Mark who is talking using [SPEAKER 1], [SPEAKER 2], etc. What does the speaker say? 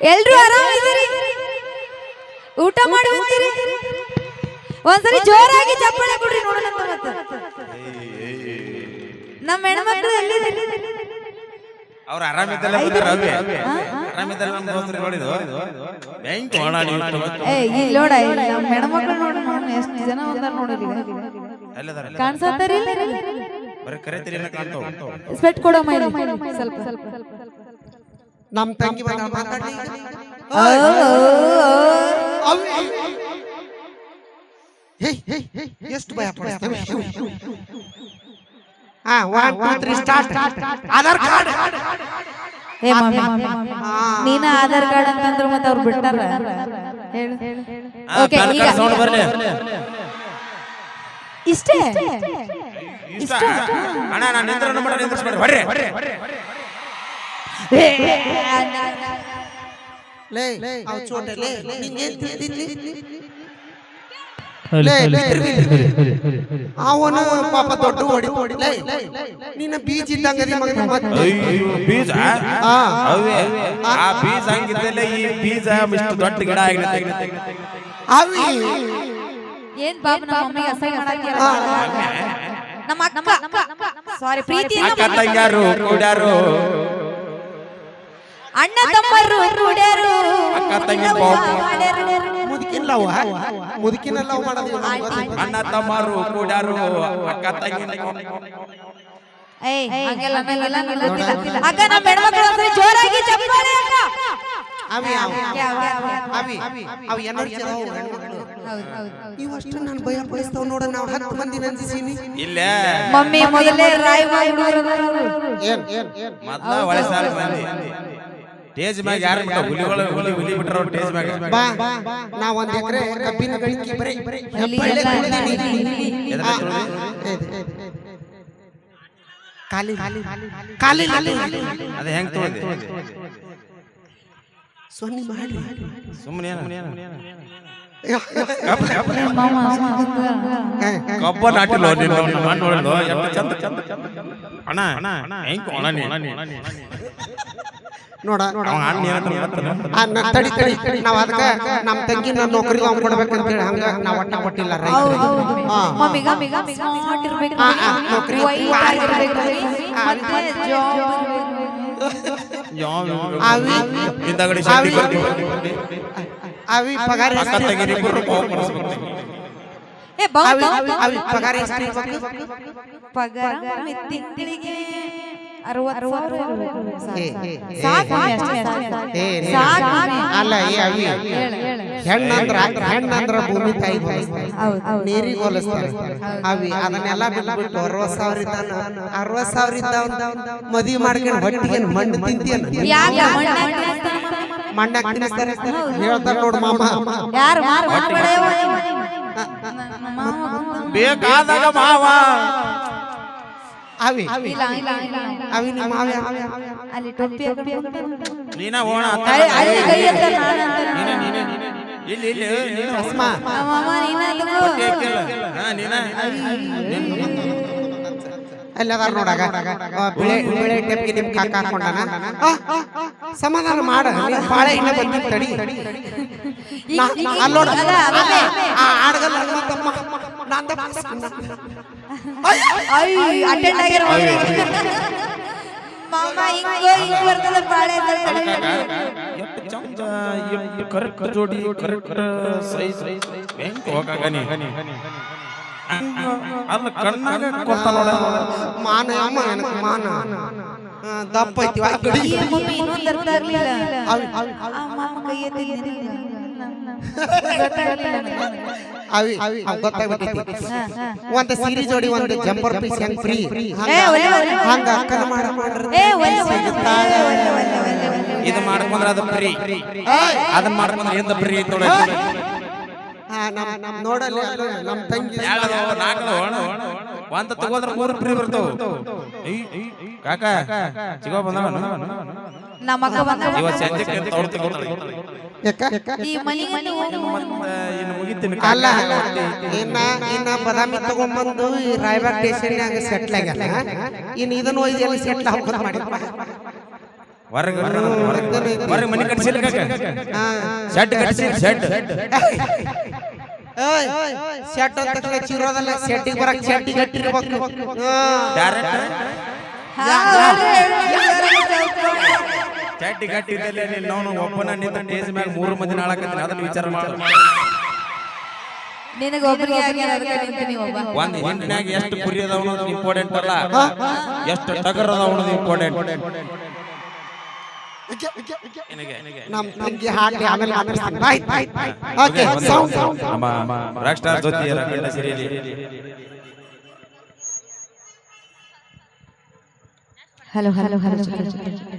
[SPEAKER 1] ಎಲ್ರು ಆರಾಮಿದ್ದೀರಿ? ಊಟ ಮಾಡಿ ಹೋಗ್ತೀರಿ ಒಂದ್ಸರಿ ಜೋರಾಗಿ ಚಪ್ಪಾಳೆ ಕೊಡ್ರಿ ನೋಡೋಣ ನಮ್ಮ ಹೆಣ್ಮಕ್ಳು ಎಲ್ಲಿದೆ?
[SPEAKER 2] ಅವ್ರು ಆರಾಮಿದ್ದಲ್ಲ ರವಿ ಆರಾಮಿದ್ದಲ್ಲ ನಮ್ಮ ದೋಸ್ತರು ನೋಡಿದ್ವು ಬ್ಯಾಂಕ್ ಒಣ
[SPEAKER 1] ಏ ಇಲ್ಲಿ ನೋಡ ನಮ್ಮ ಹೆಣ್ಮಕ್ಳು ನೋಡ ನೋಡ ಎಷ್ಟು ಜನ ಒಂದಾರ ನೋಡಿರಿ
[SPEAKER 2] ಎಲ್ಲದಾರ
[SPEAKER 1] ಕಾಣಿಸತ್ತಾರಿ
[SPEAKER 2] ಬರೀ ಕರೆತಿರಿ ಕಾಣ್ತಾವ.
[SPEAKER 1] ಸ್ಪೆಟ್ ಕೊಡೋ ಮೈಲಿ. ಸ್ವಲ್ಪ. ಸ್ವಲ್ಪ.
[SPEAKER 3] ನಮ್ ತಂಗಿ
[SPEAKER 1] ಓ, ಓ.
[SPEAKER 3] ಹೇ ಹೇ ಎಷ್ಟು ಭಯ ಪಡಿಸ್ತೇವೆ? ಹಾ one two three start Aadhaar card
[SPEAKER 1] ಏ ಮಮ್ಮಿ ನೀನ ಆಧಾರ್ ಕಾರ್ಡ್ ಅಂತಂದ್ರೆ ಮತ್ತೆ ಅವ್ರು ಬಿಡ್ತಾರ? ಹೇಳು. ಓಕೆ ಈಗ
[SPEAKER 2] ಸೌಂಡ್ ಬರ್ಲಿ.
[SPEAKER 1] ಇಷ್ಟೇ?
[SPEAKER 2] ಇಷ್ಟ. ಅಣ್ಣ ನಾನು ನಿಂದ್ರ ಮಾಡ ನಿಂದ್ರಿಸ್ಬೇಡ್ರಿ ಬರ್ರಿ.
[SPEAKER 3] ಲೇ ಅವ್ ಚೋಟೆ ಲೇ ನಿಂಗೇನ್ ತಿಳಿದಿಲ್ಲಿ ಅವನು ಪಾಪ ದೊಡ್ಡ ಹೊಡಿ ಲೇ ನಿನ್ನ ಬೀಜ ಇದ್ದಂಗ ಮಗನ ಮತ್ತೆ
[SPEAKER 2] ಬೀಜ
[SPEAKER 3] ಆ.
[SPEAKER 2] ಅವೇ ಆ ಬೀಜ ಹಂಗಿದ್ದಲ್ಲ ಈ ಬೀಜ ಇಷ್ಟು ದೊಡ್ಡ ಗಿಡ ಆಗಿರುತ್ತೆ
[SPEAKER 3] ಅವಿ
[SPEAKER 1] ಏನ್ ಬಾಬು ನಮ್ಮ ಅಸಹ್ಯ ಮಾಡಾಕ್ತೀರ ನಮ್ಮ ಅಕ್ಕ ಸಾರಿ ಪ್ರೀತಿಯಿಂದ
[SPEAKER 2] ಕೂಡ್ಯಾರು
[SPEAKER 1] ಅಣ್ಣ ತಮ್ಮರು ಕೂಡ್ಯಾರು.
[SPEAKER 2] ಅಕ್ಕ ತಂಗಿ ಪಾಪ.
[SPEAKER 3] ಮುದುಕಿನ ಲವ್ ಮುದುಕಿನ ಲವ್ ಮಾಡೋದು
[SPEAKER 2] ಅಣ್ಣ ತಮ್ಮರು ಕೂಡ್ಯಾರು ಅಕ್ಕ ತಂಗಿ.
[SPEAKER 1] ಅಕ್ಕ ನಮ್ಮ ಹೆಣ್ಮಕ್ಳು ಜೋರಾಗಿ ಚಪ್ಪಾಳೆ ಅಕ್ಕ.
[SPEAKER 3] ಅವಿ ಅವಿ ಅವಿ ಅವಿ ಹೆಣ್ಮಕ್ಳು ನಾನು ಭಯ ಪಡಿಸ್ತಾವ್ ನೋಡ ನಾವು ಹತ್ತು ಮಂದಿ ನಂದಿಸೀನಿ.
[SPEAKER 2] ಇಲ್ಲೇ.
[SPEAKER 1] ಮಮ್ಮಿ ಮೊದಲೇ ರಾಯ್ ಹುಡುಗರು
[SPEAKER 3] ಏನ್? ಏನ್ ಏನ್
[SPEAKER 2] ಮೊದ್ಲ ಸಾಲ ಮಂದಿ. ಟೇಜ್ ಮ್ಯಾಗ ಯಾರು ಹುಲಿಗಳು ಹುಲಿ ಹುಲಿ ಬಿಟ್ರ ಟೇಜ್ ಮ್ಯಾಗ.
[SPEAKER 3] ಬಾ ನಾ ಒಂದ್ ಎಕರೆ ಕಬ್ಬಿನ ಗಳಿಕೆ ಬರೀ
[SPEAKER 2] ಕಾಲಿ
[SPEAKER 3] ಕಾಲಿ
[SPEAKER 2] ತುಳ್ದಿ? ಅದ ಹೆಂಗ್ ತೊಗೊಂಡಿ
[SPEAKER 3] ಸೊನ್ನೆ ಮಾಡಿ.
[SPEAKER 2] ಸುಮ್ಮನೆ
[SPEAKER 3] ಕಬ್ಬ
[SPEAKER 2] ನಾಟಿಲ್ಲ ಚಂದ ಚಂದ ಅಣ್ಣ ಅಣ್ಣ ಹೆಂಗ್ ಒಣ ನೀ
[SPEAKER 3] ನೋಡ ನೋಡ
[SPEAKER 2] ಗೊತ್ತಲ್ಲ?
[SPEAKER 3] ತಡಿ ತಡಿ. ನಾವ್ ಅದಕ್ಕ ನಮ್ ತಂಗಿ ನನ್ನ ನೌಕರಿ ಅವ್ನ್ ಕೊಡ್ಬೇಕಂತ ಹೇಳಿ ಹಂಗ ನಾವ್ ಒಟ್ಟ ಕೊಟ್ಟಿಲ್ಲ ನೌಕರಿ. ಅವಿ ಪಗಾರ ಅವಿ ಪಗಾರ?
[SPEAKER 1] ಪಗಾರ ತಿಂಗಳಿಗೆ
[SPEAKER 3] ಅಲ್ಲ. ಹೆಣ್ಣಂದ್ರ ಹೆಣ್ಣಂದ್ರ ಭೂಮಿ ತಾಯಿ. ನೀರಿಗೆ ಹೋಲಿಸ್ತಾರೆ ಅವಿ ಅದನ್ನೆಲ್ಲ ಬಿಟ್ಬಿಟ್ಟು ಅರವತ್ ಸಾವಿರ ಇದ್ದಾನ ಅರವತ್ ಸಾವಿರ ಇದ್ದಾವ ಮದ್ವಿ ಮಾಡ್ಕೊಂಡು ಹೊಟ್ಟಿಗೆ ಮಣ್ಣು ತಿಂತೀಯನ
[SPEAKER 1] ಮಣ್ಣಾಗ್
[SPEAKER 3] ತಿನ್ನಿಸ್ತಾರೆ ಹೇಳ್ತಾರ ನೋಡು ಮಾಮ.
[SPEAKER 2] ಬೇಕಾದಾಗ ಮಾವ
[SPEAKER 3] ಅವಿ
[SPEAKER 1] ಇಲ್ಲ, ಇಲ್ಲ, ಇಲ್ಲ, ಇಲ್ಲ.
[SPEAKER 3] ಅವಿ ನಿಮ್ಮ
[SPEAKER 1] ಅಲ್ಲಿ ಟೊಪ್ಪಿ.
[SPEAKER 2] ನೀನ ಓಣ
[SPEAKER 1] ನಾನು.
[SPEAKER 2] ನೀನ ಇಲ್ಲಿ ಇಲ್ಲಿ ನೀನು
[SPEAKER 3] ಅಸ್ಮ
[SPEAKER 1] ಮಾಮ ನೀನ.
[SPEAKER 2] ಹಾ ನೀನ
[SPEAKER 3] ಅದಾರ ನೋಡಾಗ. ಬಿಳೆ ಬಿಳೆ ಟೆಪ್ಗೆ ನಿಮ್ ಕಾಕ ಹಾಕೊಂಡಾನ? ಆ, ಸಮಾಧಾನ ಮಾಡ. ಬಾಳೆ ಇನ್ನ ಬಂದಿಲ್ಲ ತಡಿ. ನಾ- ನಾ- ಅಲ್ಲಿ ನೋಡು.
[SPEAKER 1] ಅದ, ಅದನ್ನೇ.
[SPEAKER 3] ಆ ಆಡ್ಗಲ್ಲ
[SPEAKER 1] ಆಗ್ಯಾರ ಮಮ್ಮಿ. ಮಾಮ ಹಿಂಗೋ ಹಿಂಗ್ ಬರ್ತದ ಬಾಳೆ
[SPEAKER 2] ಕರೆಕ್ಟ್ ಜೋಡಿ ಕರೆಕ್ಟ್ ಸೈಜ್ ಹೆಂಗ್ ಹೋಗಾಗ ನೀ? ಅಲ್ಲ ಕಣ್ಣಾಗ ಕೊತ್ತ ನೋಡ.
[SPEAKER 3] ಮಾನ ಅಮ್ಮ ನನಗ್ ಮಾನ. ದಪ್ಪ ಐತಿ
[SPEAKER 1] ಮಮ್ಮಿ ಅರ್ಥ ಆಗ್ಲಿಲ್ಲ.
[SPEAKER 3] ಅವಿ ಅವಿ
[SPEAKER 1] ಆ ಮಾಮ ಕೈ ಎತ್ತಿದ್ದಿಲ್ಲ.
[SPEAKER 3] ಅವಿ ಅವ್ ಗೊತ್ತಾಗ್ಬಿಟ್ಟೈತಿ. ಒಂದ್ ಸೀರೆ ಜೋಡಿ ಒಂದು ಜಂಪರ್ ಪೀಸ್ ಹೆಂಗ್ ಫ್ರೀ. ಹಂಗ ಅಕ್ಕನ ಮಾಡ.
[SPEAKER 2] ಇದು ಮಾಡ್ಕೊಂಡ್ರ ಅದು ಫ್ರೀ. ಅದನ್ನ ಮಾಡ್ಕೊಂಡ್ರ ಎಂತ ಫ್ರೀ ನೋಡಿ
[SPEAKER 3] ನಮ್ ನಮ್ಮ ನೋಡಲ್ಲಿ ಅದು ತಂಗಿ
[SPEAKER 2] ಒಂದ. ತಗೋದ್ರ ಮೂರು ಫ್ರೀ ಬರ್ತಾವ ಕಾಕ ಸಿಗೋ ಬಂದವ
[SPEAKER 1] ನಮ್ಮ ಅಕ್ಕ ಬಂದ.
[SPEAKER 3] ಯಾಕ
[SPEAKER 1] ಈ
[SPEAKER 2] ಇನ್ನು
[SPEAKER 3] ಅಲ್ಲ ಇನ್ನ ಇನ್ನ ಬದಾಮಿ ತಗೊಂಡ್ಬಂದು ಈ ರಾಯಬಾಗ್ ಸ್ಟೇಷನ್ ಸೆಟ್ಲ್ ಆಗ್ಯಾರ ಇನ್ ಇದನ್ನು ಒಯ್ದು ಎಲ್ಲಿ ಸೆಟ್ಲ್ ಹಾಕೋದ್ ಮಾಡಿ.
[SPEAKER 2] ಹೊರಗೆ ಹೊರಗೆ ಮನೆ ಕಟ್ಸಿಲ್ಲ ಶೆಡ್ ಶೆಡ್
[SPEAKER 3] ಶೆಟ್ ಅಂತ ತಕ್ಷಣ ಚಿರೋದಲ್ಲ ಶೆಟ್ಟಿಗೆ ಬರಕ್ ಶೆಟ್ಟಿಗೆ ಕಟ್ಟಿರ್ಬೇಕು.
[SPEAKER 2] ಡೈರೆಕ್ಟ್ ಚಡ್ಡಿ ಗಟ್ಟಿದ್ದಲ್ಲೇ ನೀನು ನಾವು ಒಬ್ಬನ ನಿಂತ ಟೇಜ್ ಮ್ಯಾಗ ಮೂರು ಮಂದಿ ನಾಳಕತ್ತೀನಿ ಅದನ್ನ ವಿಚಾರ ಮಾಡ.
[SPEAKER 1] ನಿನಗೆ ಒಬ್ಬರಿಗೆ ಆಗ್ಯಾರ ಅದಕ್ಕೆ ನಿಂತೀನಿ ಒಬ್ಬ
[SPEAKER 2] ಒಂದ್ ಹಿಂದಿನಾಗ ಎಷ್ಟು ಕುರಿ ಅದಾವ ಅನ್ನೋದು ಇಂಪಾರ್ಟೆಂಟ್ ಅಲ್ಲ. ಎಷ್ಟು ಟಗರ್ ಅದಾವ ಅನ್ನೋದು ಇಂಪಾರ್ಟೆಂಟ್ ನಮ್ಮ ರಾಕ್ ಸ್ಟಾರ್ ಜೊತೆ ರಗಡ ಸಿರಿಯಲ್ಲಿ
[SPEAKER 1] ಹಲೋ ಹಲೋ ಹಲೋ ಹಲೋ